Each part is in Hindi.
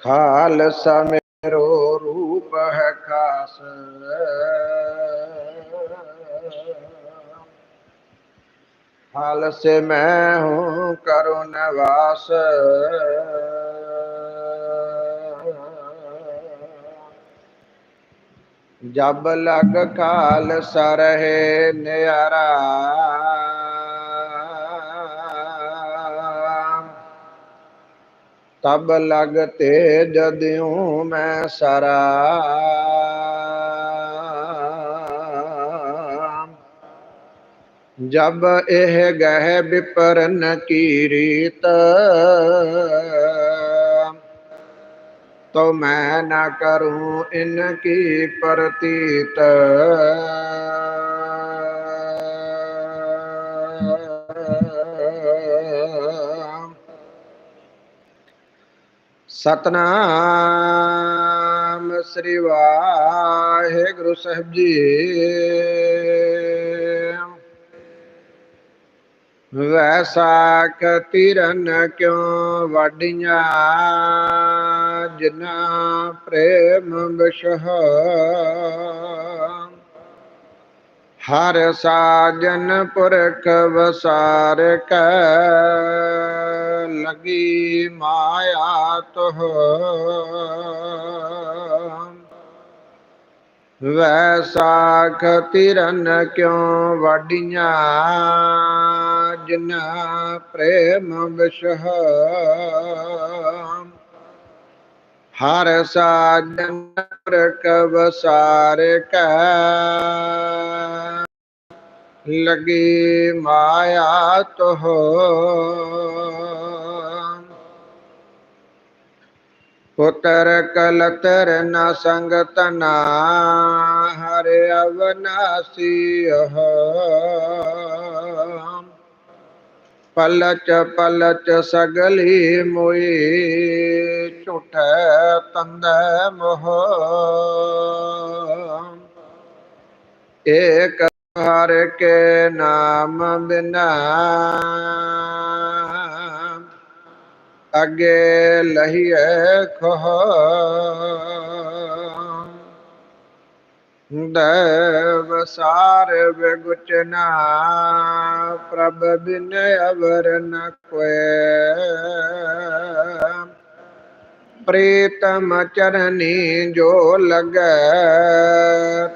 ਖਾਲਸਾ ਮੇਰੋ ਰੂਪ ਹੈ ਖਾਸ हाल से मैं हूँ करो नवास जब लग काल सरहे न्यारा तब लगते जदयू मैं सरा। जब एह गह विपरन की रीत तो मैं न करूँ इनकी प्रतीत। ਸਤਨਾਮ ਸ੍ਰੀ ਵਾਹਿਗੁਰੂ ਸਾਹਿਬ ਜੀ। ਵੈਸਾਖ ਤਿਰਨ ਕਿਉ ਵਾਡੀਆਂ ਜਿਨਾ ਪ੍ਰੇਮ ਵਿਸ਼ਹ। ਹਰ ਸਾਜਨ ਪੁਰਖ ਵਸਾਰ ਕੈ। लगी माया तुह वैसाख तिरन क्यों वडिया जिन प्रेम विषह ਹਰ ਸਾਜਨ ਪ੍ਰਕਵ ਸਾਰ ਕੈ लगी माया तो हो। कल कलतर न संगतना हर अवनासी हो। पलच पलच सगली मुई चुठ तंद मोह। एक हर के नाम बिना। अगे लहिए खो देव सार बेगुचना प्रभ बिन अवर न कोय प्रीतम चरणी जो लग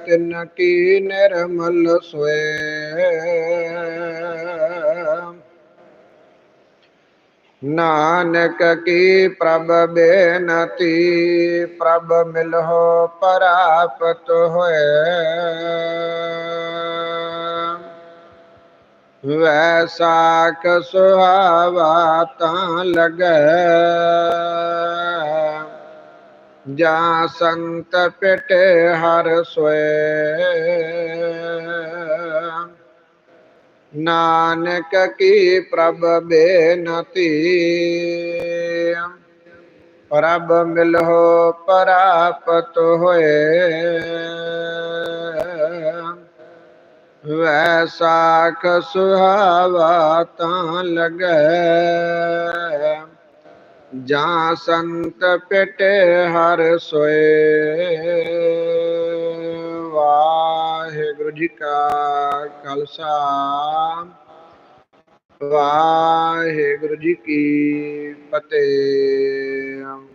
तिनकी निर्मल स्वे नानक की प्रभ बेनती, प्रभ मिलहो परापत हुए। वैसाख कसुहावा लग। जा संत पेटे हर स्वे नानक की प्रभ बेनती। प्रभ मिलो परापत हुए। वैसाख सुहावा लग। जा संत पेटे हर सोए। वाहे गुरु जी का खालसा। वाहे गुरु जी की फतेह।